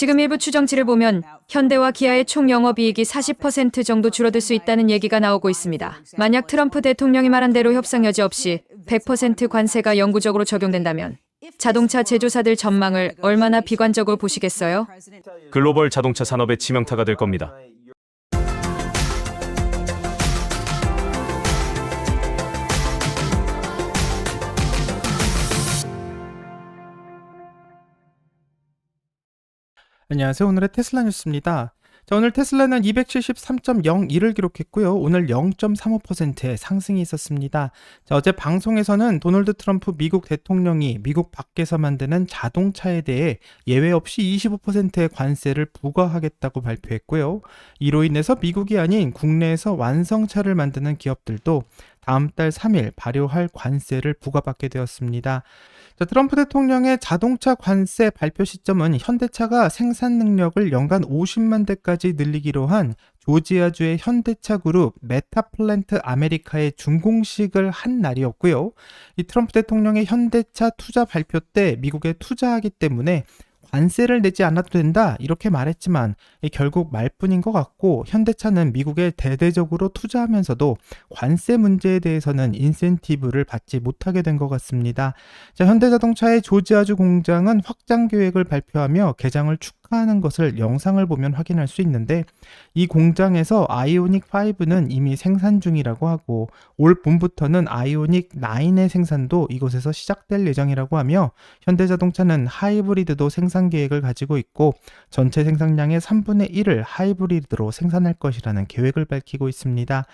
지금 일부 추정치를 보면 현대와 기아의 총 영업이익이 40% 정도 줄어들 수 있다는 얘기가 나오고 있습니다. 만약 트럼프 대통령이 말한 대로 협상 여지 없이 100% 관세가 영구적으로 적용된다면 자동차 제조사들 전망을 얼마나 비관적으로 보시겠어요? 글로벌 자동차 산업의 치명타가 될 겁니다. 안녕하세요. 오늘의 테슬라 뉴스입니다. 자, 오늘 테슬라는 273.01을 기록했고요. 오늘 0.35%의 상승이 있었습니다. 자, 어제 방송에서는 도널드 트럼프 미국 대통령이 미국 밖에서 만드는 자동차에 대해 예외 없이 25%의 관세를 부과하겠다고 발표했고요. 이로 인해서 미국이 아닌 국내에서 완성차를 만드는 기업들도 다음 달 3일 발효할 관세를 부과받게 되었습니다. 자, 트럼프 대통령의 자동차 관세 발표 시점은 현대차가 생산 능력을 연간 50만 대까지 늘리기로 한 조지아주의 현대차 그룹 메타플랜트 아메리카의 준공식을 한 날이었고요. 이 트럼프 대통령의 현대차 투자 발표 때 미국에 투자하기 때문에 관세를 내지 않아도 된다 이렇게 말했지만 이 결국 말뿐인 것 같고 현대차는 미국에 대대적으로 투자하면서도 관세 문제에 대해서는 인센티브를 받지 못하게 된 것 같습니다. 자, 현대자동차의 조지아주 공장은 확장 계획을 발표하며 개장을 축 하하는 것을 영상을 보면 확인할 수 있는데 이 공장에서 아이오닉 5는 이미 생산 중이라고 하고 올 봄부터는 아이오닉 9의 생산도 이곳에서 시작될 예정이라고 하며 현대자동차는 하이브리드도 생산 계획을 가지고 있고 전체 생산량의 3분의 1을 하이브리드로 생산할 것이라는 계획을 밝히고 있습니다.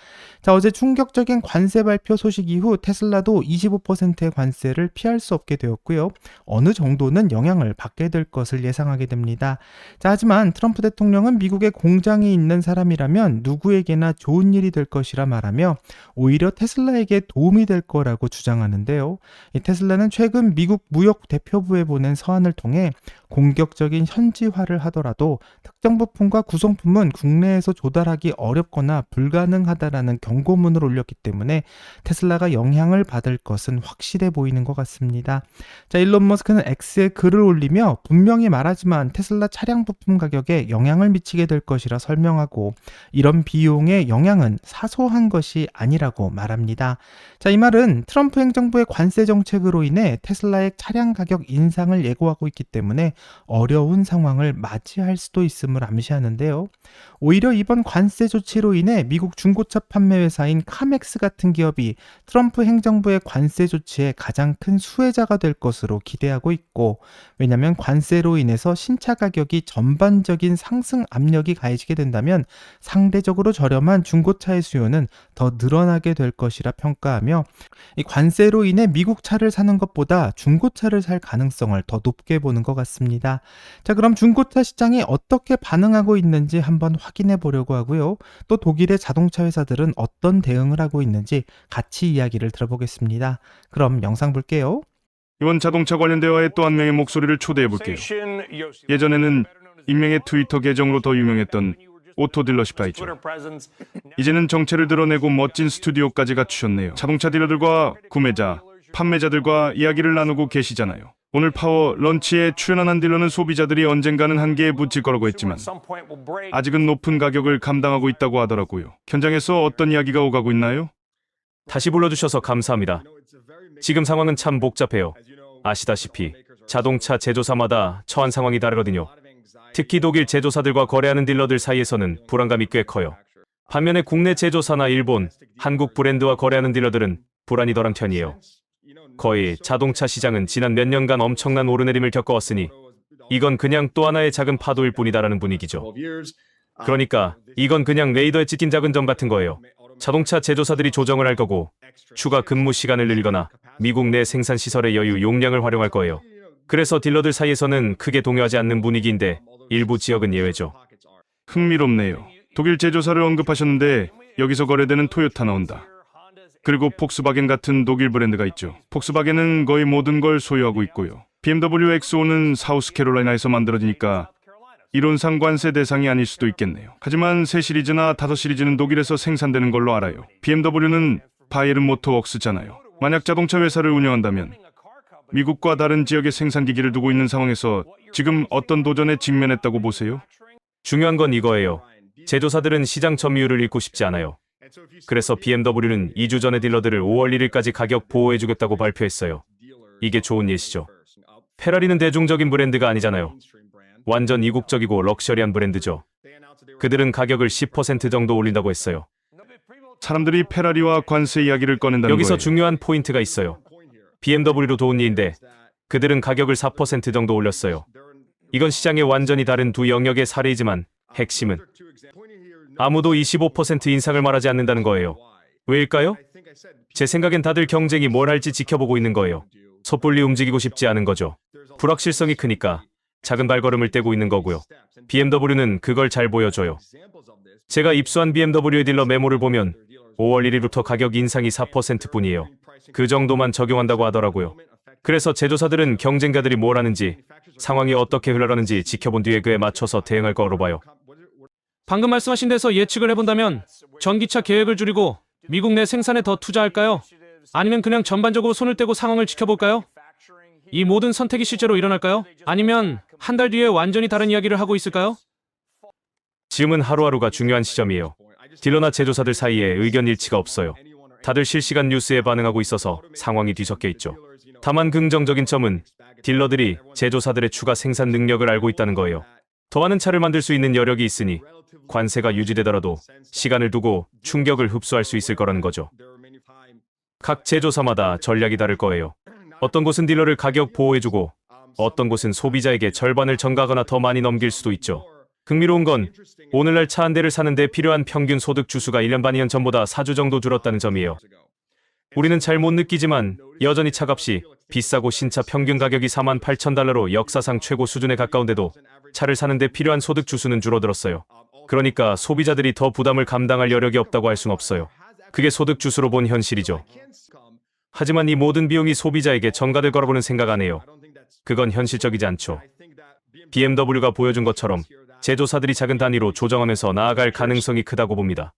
자, 어제 충격적인 관세 발표 소식 이후 테슬라도 25%의 관세를 피할 수 없게 되었고요. 어느 정도는 영향을 받게 될 것을 예상하게 됩니다. 자, 하지만 트럼프 대통령은 미국에 공장이 있는 사람이라면 누구에게나 좋은 일이 될 것이라 말하며 오히려 테슬라에게 도움이 될 거라고 주장하는데요. 이 테슬라는 최근 미국 무역 대표부에 보낸 서한을 통해 공격적인 현지화를 하더라도 특정 부품과 구성품은 국내에서 조달하기 어렵거나 불가능하다라는 경고문을 올렸기 때문에 테슬라가 영향을 받을 것은 확실해 보이는 것 같습니다. 자, 일론 머스크는 X에 글을 올리며 분명히 말하지만 테슬라 차량 부품 가격에 영향을 미치게 될 것이라 설명하고 이런 비용의 영향은 사소한 것이 아니라고 말합니다. 자, 이 말은 트럼프 행정부의 관세 정책으로 인해 테슬라의 차량 가격 인상을 예고하고 있기 때문에 어려운 상황을 맞이할 수도 있음을 암시하는데요. 오히려 이번 관세 조치로 인해 미국 중고차 판매 회사인 카맥스 같은 기업이 트럼프 행정부의 관세 조치에 가장 큰 수혜자가 될 것으로 기대하고 있고 왜냐하면 관세로 인해서 신차 가격 이 전반적인 상승 압력이 가해지게 된다면 상대적으로 저렴한 중고차의 수요는 더 늘어나게 될 것이라 평가하며 이 관세로 인해 미국 차를 사는 것보다 중고차를 살 가능성을 더 높게 보는 것 같습니다. 자, 그럼 중고차 시장이 어떻게 반응하고 있는지 한번 확인해 보려고 하고요. 또 독일의 자동차 회사들은 어떤 대응을 하고 있는지 같이 이야기를 들어보겠습니다. 그럼 영상 볼게요. 이번 자동차 관련 대화에 또 한 명의 목소리를 초대해 볼게요. 예전에는 익명의 트위터 계정으로 더 유명했던 오토 딜러십가 있죠. 이제는 정체를 드러내고 멋진 스튜디오까지 갖추셨네요. 자동차 딜러들과 구매자, 판매자들과 이야기를 나누고 계시잖아요. 오늘 파워 런치에 출연한 한 딜러는 소비자들이 언젠가는 한계에 부칠 거라고 했지만 아직은 높은 가격을 감당하고 있다고 하더라고요. 현장에서 어떤 이야기가 오가고 있나요? 다시 불러주셔서 감사합니다. 지금 상황은 참 복잡해요. 아시다시피 자동차 제조사마다 처한 상황이 다르거든요. 특히 독일 제조사들과 거래하는 딜러들 사이에서는 불안감이 꽤 커요. 반면에 국내 제조사나 일본, 한국 브랜드와 거래하는 딜러들은 불안이 덜한 편이에요. 거의 자동차 시장은 지난 몇 년간 엄청난 오르내림을 겪어왔으니 이건 그냥 또 하나의 작은 파도일 뿐이다라는 분위기죠. 그러니까 이건 그냥 레이더에 찍힌 작은 점 같은 거예요. 자동차 제조사들이 조정을 할 거고 추가 근무 시간을 늘리거나 미국 내 생산 시설의 여유 용량을 활용할 거예요. 그래서 딜러들 사이에서는 크게 동요하지 않는 분위기인데 일부 지역은 예외죠. 흥미롭네요. 독일 제조사를 언급하셨는데 여기서 거래되는 토요타 나온다. 그리고 폭스바겐 같은 독일 브랜드가 있죠. 폭스바겐은 거의 모든 걸 소유하고 있고요. BMW X5는 사우스캐롤라이나에서 만들어지니까 이론상 관세 대상이 아닐 수도 있겠네요. 하지만 새 시리즈나 다섯 시리즈는 독일에서 생산되는 걸로 알아요. BMW는 바이에른 모터웍스잖아요. 만약 자동차 회사를 운영한다면 미국과 다른 지역에 생산 기기를 두고 있는 상황에서 지금 어떤 도전에 직면했다고 보세요? 중요한 건 이거예요. 제조사들은 시장 점유율을 잃고 싶지 않아요. 그래서 BMW는 2주 전에 딜러들을 5월 1일까지 가격 보호해주겠다고 발표했어요. 이게 좋은 예시죠. 페라리는 대중적인 브랜드가 아니잖아요. 완전 이국적이고 럭셔리한 브랜드죠. 그들은 가격을 10% 정도 올린다고 했어요. 사람들이 페라리와 관세 이야기를 꺼낸다는 여기서 거예요. 중요한 포인트가 있어요. BMW로 도운 일인데 그들은 가격을 4% 정도 올렸어요. 이건 시장의 완전히 다른 두 영역의 사례이지만 핵심은 아무도 25% 인상을 말하지 않는다는 거예요. 왜일까요? 제 생각엔 다들 경쟁이 뭘 할지 지켜보고 있는 거예요. 섣불리 움직이고 싶지 않은 거죠. 불확실성이 크니까 작은 발걸음을 떼고 있는 거고요. BMW는 그걸 잘 보여줘요. 제가 입수한 BMW 딜러 메모를 보면 5월 1일부터 가격 인상이 4% 뿐이에요. 그 정도만 적용한다고 하더라고요. 그래서 제조사들은 경쟁자들이 뭘 하는지, 상황이 어떻게 흘러가는지 지켜본 뒤에 그에 맞춰서 대응할 거로 봐요. 방금 말씀하신 데서 예측을 해본다면 전기차 계획을 줄이고 미국 내 생산에 더 투자할까요? 아니면 그냥 전반적으로 손을 떼고 상황을 지켜볼까요? 이 모든 선택이 실제로 일어날까요? 아니면 한 달 뒤에 완전히 다른 이야기를 하고 있을까요? 지금은 하루하루가 중요한 시점이에요. 딜러나 제조사들 사이에 의견 일치가 없어요. 다들 실시간 뉴스에 반응하고 있어서 상황이 뒤섞여 있죠. 다만 긍정적인 점은 딜러들이 제조사들의 추가 생산 능력을 알고 있다는 거예요. 더 많은 차를 만들 수 있는 여력이 있으니 관세가 유지되더라도 시간을 두고 충격을 흡수할 수 있을 거라는 거죠. 각 제조사마다 전략이 다를 거예요. 어떤 곳은 딜러를 가격 보호해주고 어떤 곳은 소비자에게 절반을 전가하거나 더 많이 넘길 수도 있죠. 흥미로운 건 오늘날 차 한 대를 사는데 필요한 평균 소득 주수가 1년 반 2년 전보다 4주 정도 줄었다는 점이에요. 우리는 잘 못 느끼지만 여전히 차값이 비싸고 신차 평균 가격이 4만 8천 달러로 역사상 최고 수준에 가까운데도 차를 사는데 필요한 소득 주수는 줄어들었어요. 그러니까 소비자들이 더 부담을 감당할 여력이 없다고 할 순 없어요. 그게 소득 주수로 본 현실이죠. 하지만 이 모든 비용이 소비자에게 전가될 거라고는 생각 안 해요. 그건 현실적이지 않죠. BMW가 보여준 것처럼 제조사들이 작은 단위로 조정하면서 나아갈 가능성이 크다고 봅니다.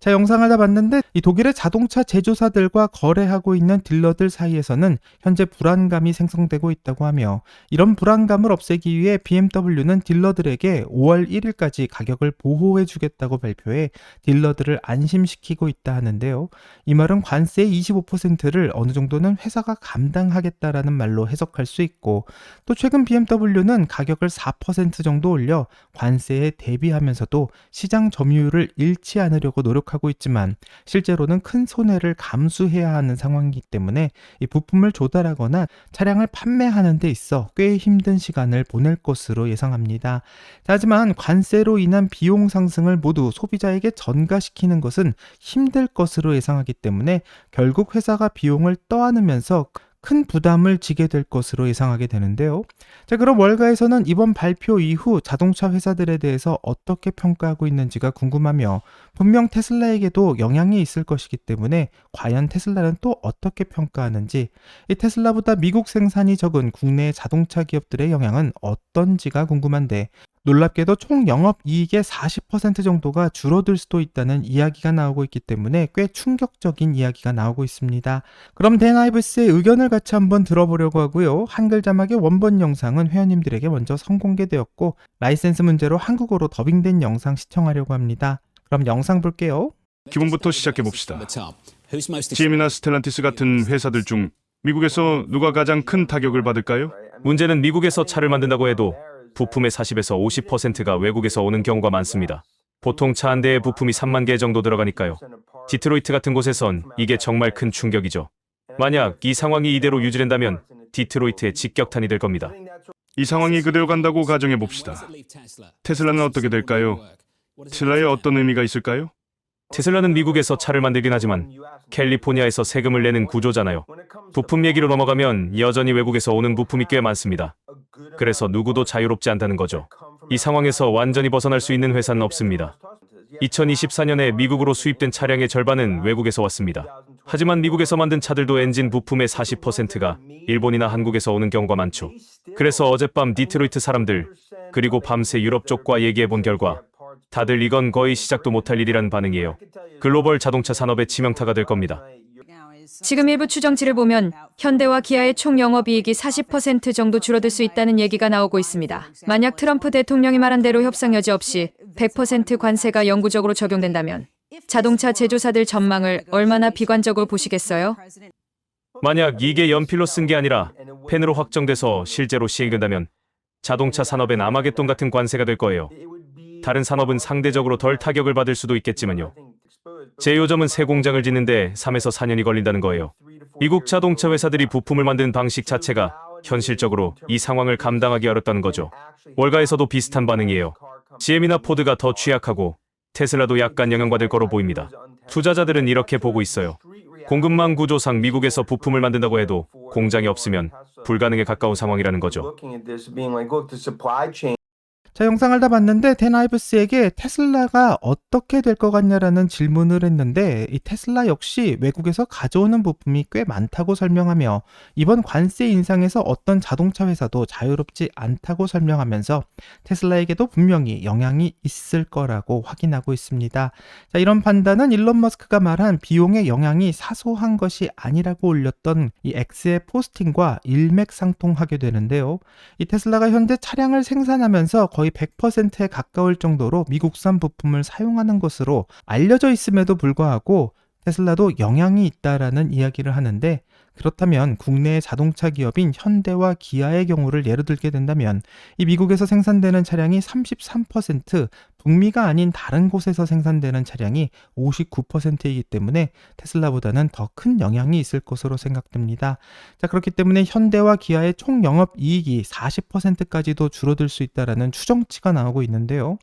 자, 영상을 다 봤는데 이 독일의 자동차 제조사들과 거래하고 있는 딜러들 사이에서는 현재 불안감이 생성되고 있다고 하며 이런 불안감을 없애기 위해 BMW는 딜러들에게 5월 1일까지 가격을 보호해 주겠다고 발표해 딜러들을 안심시키고 있다 하는데요. 이 말은 관세의 25%를 어느 정도는 회사가 감당하겠다라는 말로 해석할 수 있고 또 최근 BMW는 가격을 4% 정도 올려 관세에 대비하면서도 시장 점유율을 잃지 않으려고 노력 하고 있지만 실제로는 큰 손해를 감수해야 하는 상황이기 때문에 이 부품을 조달하거나 차량을 판매하는 데 있어 꽤 힘든 시간을 보낼 것으로 예상합니다. 자, 하지만 관세로 인한 비용 상승을 모두 소비자에게 전가시키는 것은 힘들 것으로 예상하기 때문에 결국 회사가 비용을 떠안으면서 큰 부담을 지게 될 것으로 예상하게 되는데요. 자, 그럼 월가에서는 이번 발표 이후 자동차 회사들에 대해서 어떻게 평가하고 있는지가 궁금하며 분명 테슬라에게도 영향이 있을 것이기 때문에 과연 테슬라는 또 어떻게 평가하는지 이 테슬라보다 미국 생산이 적은 국내 자동차 기업들의 영향은 어떤지가 궁금한데 놀랍게도 총 영업 이익의 40% 정도가 줄어들 수도 있다는 이야기가 나오고 있기 때문에 꽤 충격적인 이야기가 나오고 있습니다. 그럼 댄하이브스의 의견을 같이 한번 들어보려고 하고요. 한글 자막의 원본 영상은 회원님들에게 먼저 선공개되었고 라이센스 문제로 한국어로 더빙된 영상 시청하려고 합니다. 그럼 영상 볼게요. 기본부터 시작해 봅시다. GM이나 스텔란티스 같은 회사들 중 미국에서 누가 가장 큰 타격을 받을까요? 문제는 미국에서 차를 만든다고 해도 부품의 40에서 50%가 외국에서 오는 경우가 많습니다. 보통 차 한 대에 부품이 3만 개 정도 들어가니까요. 디트로이트 같은 곳에선 이게 정말 큰 충격이죠. 만약 이 상황이 이대로 유지된다면 디트로이트의 직격탄이 될 겁니다. 이 상황이 그대로 간다고 가정해 봅시다. 테슬라는 어떻게 될까요? 테슬라에 어떤 의미가 있을까요? 테슬라는 미국에서 차를 만들긴 하지만 캘리포니아에서 세금을 내는 구조잖아요. 부품 얘기로 넘어가면 여전히 외국에서 오는 부품이 꽤 많습니다. 그래서 누구도 자유롭지 않다는 거죠. 이 상황에서 완전히 벗어날 수 있는 회사는 없습니다. 2024년에 미국으로 수입된 차량의 절반은 외국에서 왔습니다. 하지만 미국에서 만든 차들도 엔진 부품의 40%가 일본이나 한국에서 오는 경우가 많죠. 그래서 어젯밤 디트로이트 사람들, 그리고 밤새 유럽 쪽과 얘기해 본 결과 다들 이건 거의 시작도 못할 일이란 반응이에요. 글로벌 자동차 산업의 치명타가 될 겁니다. 지금 일부 추정치를 보면 현대와 기아의 총 영업이익이 40% 정도 줄어들 수 있다는 얘기가 나오고 있습니다. 만약 트럼프 대통령이 말한 대로 협상 여지 없이 100% 관세가 영구적으로 적용된다면 자동차 제조사들 전망을 얼마나 비관적으로 보시겠어요? 만약 이게 연필로 쓴 게 아니라 펜으로 확정돼서 실제로 시행된다면 자동차 산업엔 아마겟돈 같은 관세가 될 거예요. 다른 산업은 상대적으로 덜 타격을 받을 수도 있겠지만요. 제 요점은 새 공장을 짓는데 3에서 4년이 걸린다는 거예요. 미국 자동차 회사들이 부품을 만드는 방식 자체가 현실적으로 이 상황을 감당하기 어렵다는 거죠. 월가에서도 비슷한 반응이에요. GM이나 포드가 더 취약하고 테슬라도 약간 영향받을 거로 보입니다. 투자자들은 이렇게 보고 있어요. 공급망 구조상 미국에서 부품을 만든다고 해도 공장이 없으면 불가능에 가까운 상황이라는 거죠. 자, 영상을 다 봤는데 데나이브스에게 테슬라가 어떻게 될 것 같냐라는 질문을 했는데 이 테슬라 역시 외국에서 가져오는 부품이 꽤 많다고 설명하며 이번 관세 인상에서 어떤 자동차 회사도 자유롭지 않다고 설명하면서 테슬라에게도 분명히 영향이 있을 거라고 확인하고 있습니다. 자, 이런 판단은 일론 머스크가 말한 비용의 영향이 사소한 것이 아니라고 올렸던 이 X의 포스팅과 일맥상통하게 되는데요. 이 테슬라가 현재 차량을 생산하면서 거의 100%에 가까울 정도로 미국산 부품을 사용하는 것으로 알려져 있음에도 불구하고 테슬라도 영향이 있다라는 이야기를 하는데 그렇다면 국내의 자동차 기업인 현대와 기아의 경우를 예로 들게 된다면 이 미국에서 생산되는 차량이 33%, 북미가 아닌 다른 곳에서 생산되는 차량이 59%이기 때문에 테슬라보다는 더 큰 영향이 있을 것으로 생각됩니다. 자, 그렇기 때문에 현대와 기아의 총 영업 이익이 40%까지도 줄어들 수 있다라는 추정치가 나오고 있는데요.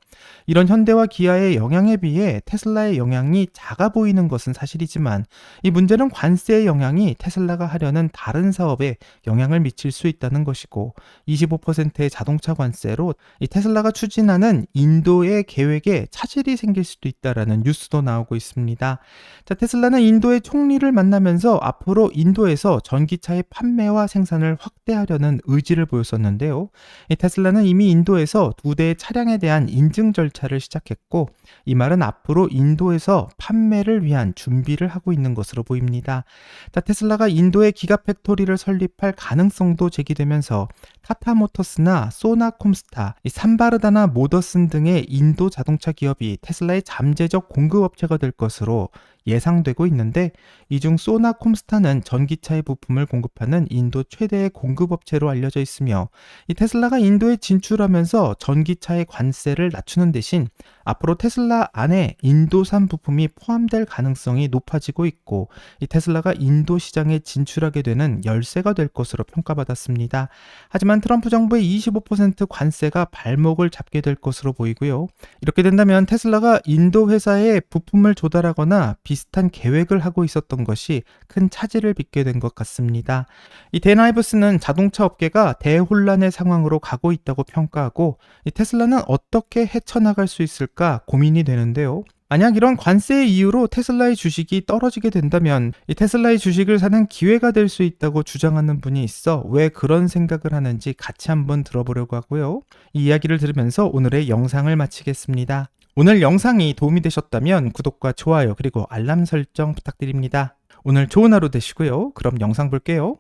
이런 현대와 기아의 영향에 비해 테슬라의 영향이 작아 보이는 것은 사실이지만 이 문제는 관세의 영향이 테슬라가 하려는 다른 사업에 영향을 미칠 수 있다는 것이고 25%의 자동차 관세로 이 테슬라가 추진하는 인도의 계획에 차질이 생길 수도 있다라는 뉴스도 나오고 있습니다. 자, 테슬라는 인도의 총리를 만나면서 앞으로 인도에서 전기차의 판매와 생산을 확대하려는 의지를 보였었는데요. 이 테슬라는 이미 인도에서 두 대의 차량에 대한 인증 절차를 시작했고 이 말은 앞으로 인도에서 판매를 위한 준비를 하고 있는 것으로 보입니다. 자, 테슬라가 인도에 기가팩토리를 설립할 가능성도 제기되면서 타타모터스나 소나콤스타, 이 산바르다나 모더슨 등의 인도 자동차 기업이 테슬라의 잠재적 공급업체가 될 것으로 예상되고 있는데 이 중 소나 콤스타는 전기차의 부품을 공급하는 인도 최대의 공급업체로 알려져 있으며 이 테슬라가 인도에 진출하면서 전기차의 관세를 낮추는 대신 앞으로 테슬라 안에 인도산 부품이 포함될 가능성이 높아지고 있고 이 테슬라가 인도 시장에 진출하게 되는 열쇠가 될 것으로 평가받았습니다. 하지만 트럼프 정부의 25% 관세가 발목을 잡게 될 것으로 보이고요. 이렇게 된다면 테슬라가 인도 회사에 부품을 조달하거나 비 슷한 계획을 하고 있었던 것이 큰 차질을 빚게 된 것 같습니다. 이 데나이브스는 자동차 업계가 대혼란의 상황으로 가고 있다고 평가하고 이 테슬라는 어떻게 헤쳐나갈 수 있을까 고민이 되는데요. 만약 이런 관세의 이유로 테슬라의 주식이 떨어지게 된다면 이 테슬라의 주식을 사는 기회가 될 수 있다고 주장하는 분이 있어 왜 그런 생각을 하는지 같이 한번 들어보려고 하고요. 이 이야기를 들으면서 오늘의 영상을 마치겠습니다. 오늘 영상이 도움이 되셨다면 구독과 좋아요 그리고 알람 설정 부탁드립니다. 오늘 좋은 하루 되시고요. 그럼 영상 볼게요.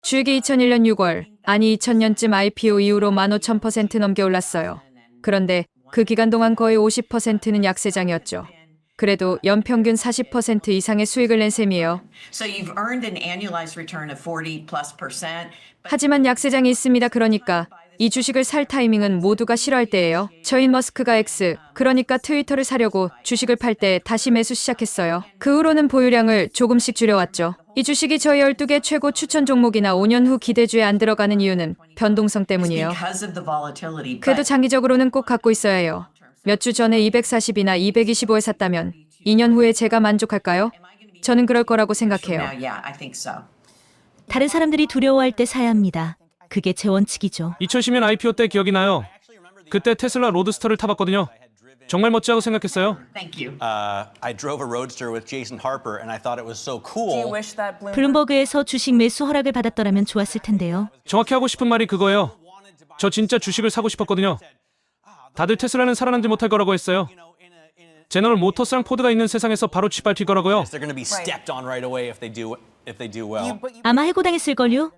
주식이 2001년 6월, 아니 2000년쯤 IPO 이후로 15,000% 넘게 올랐어요. 그런데 그 기간 동안 거의 50%는 약세장이었죠. 그래도 연평균 40% 이상의 수익을 낸 셈이에요. So you've earned an annualized return of 40 plus percent. 하지만 약세장이 있습니다. 그러니까 이 주식을 살 타이밍은 모두가 싫어할 때예요. 저인 머스크가 X, 그러니까 트위터를 사려고 주식을 팔 때 다시 매수 시작했어요. 그 후로는 보유량을 조금씩 줄여왔죠. 이 주식이 저희 12개 최고 추천 종목이나 5년 후 기대주에 안 들어가는 이유는 변동성 때문이에요. Because of the volatility. 그래도 장기적으로는 꼭 갖고 있어야 해요. 몇 주 전에 240이나 225에 샀다면 2년 후에 제가 만족할까요? 저는 그럴 거라고 생각해요. now, yeah, I think so. 다른 사람들이 두려워할 때 사야 합니다. 그게 제 원칙이죠. 2010년 IPO 때 기억이 나요. 그때 테슬라 로드스터를 타봤거든요. 정말 멋지다고 생각했어요. Thank you. Uh, I drove a roadster with Jason Harper, and I thought it was so cool. 블룸버그에서 주식 매수 허락을 받았더라면 좋았을 텐데요. 정확히 하고 싶은 말이 그거예요. 저 진짜 주식을 사고 싶었거든요. 다들 테슬라는 살아남지 못할 거라고 했어요. 제너럴 모터스랑 포드가 있는 세상에서 바로 짓밟힐 거라고요. They're going to be stepped on right away if they do if they do well. 아마 해고당했을걸요?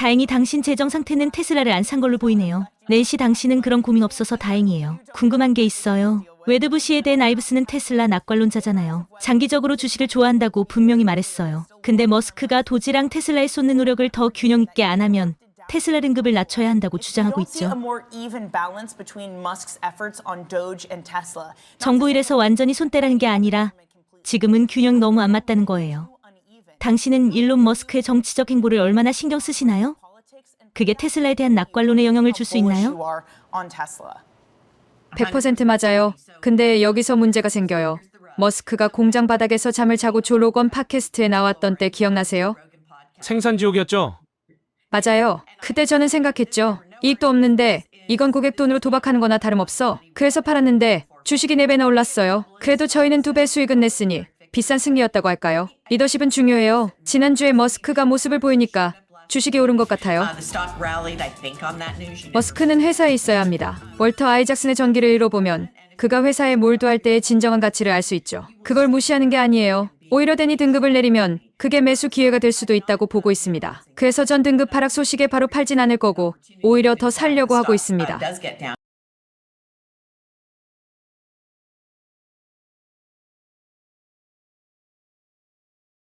다행히 당신 재정 상태는 테슬라를 안 산 걸로 보이네요. 낸시 당신은 그런 고민 없어서 다행이에요. 궁금한 게 있어요. 웨드부 시에 대한 아이브스는 테슬라 낙관론자잖아요. 장기적으로 주식을 좋아한다고 분명히 말했어요. 근데 머스크가 도지랑 테슬라에 쏟는 노력을 더 균형 있게 안 하면 테슬라 등급을 낮춰야 한다고 주장하고 있죠. 정부 일에서 완전히 손떼라는 게 아니라 지금은 균형 너무 안 맞다는 거예요. 당신은 일론 머스크의 정치적 행보를 얼마나 신경 쓰시나요? 그게 테슬라에 대한 낙관론에 영향을 줄 수 있나요? 100% 맞아요. 근데 여기서 문제가 생겨요. 머스크가 공장 바닥에서 잠을 자고 조 로건 팟캐스트에 나왔던 때 기억나세요? 생산 지옥이었죠. 맞아요. 그때 저는 생각했죠. 이익도 없는데 이건 고객 돈으로 도박하는 거나 다름없어. 그래서 팔았는데 주식이 4배나 올랐어요. 그래도 저희는 2배 수익은 냈으니 비싼 승리였다고 할까요? 리더십은 중요해요. 지난주에 머스크가 모습을 보이니까 주식이 오른 것 같아요. 머스크는 회사에 있어야 합니다. 월터 아이작슨의 전기를 잃어보면 그가 회사에 몰두할 때의 진정한 가치를 알 수 있죠. 그걸 무시하는 게 아니에요. 오히려 데니 등급을 내리면 그게 매수 기회가 될 수도 있다고 보고 있습니다. 그래서 전 등급 하락 소식에 바로 팔진 않을 거고 오히려 더 살려고 하고 있습니다.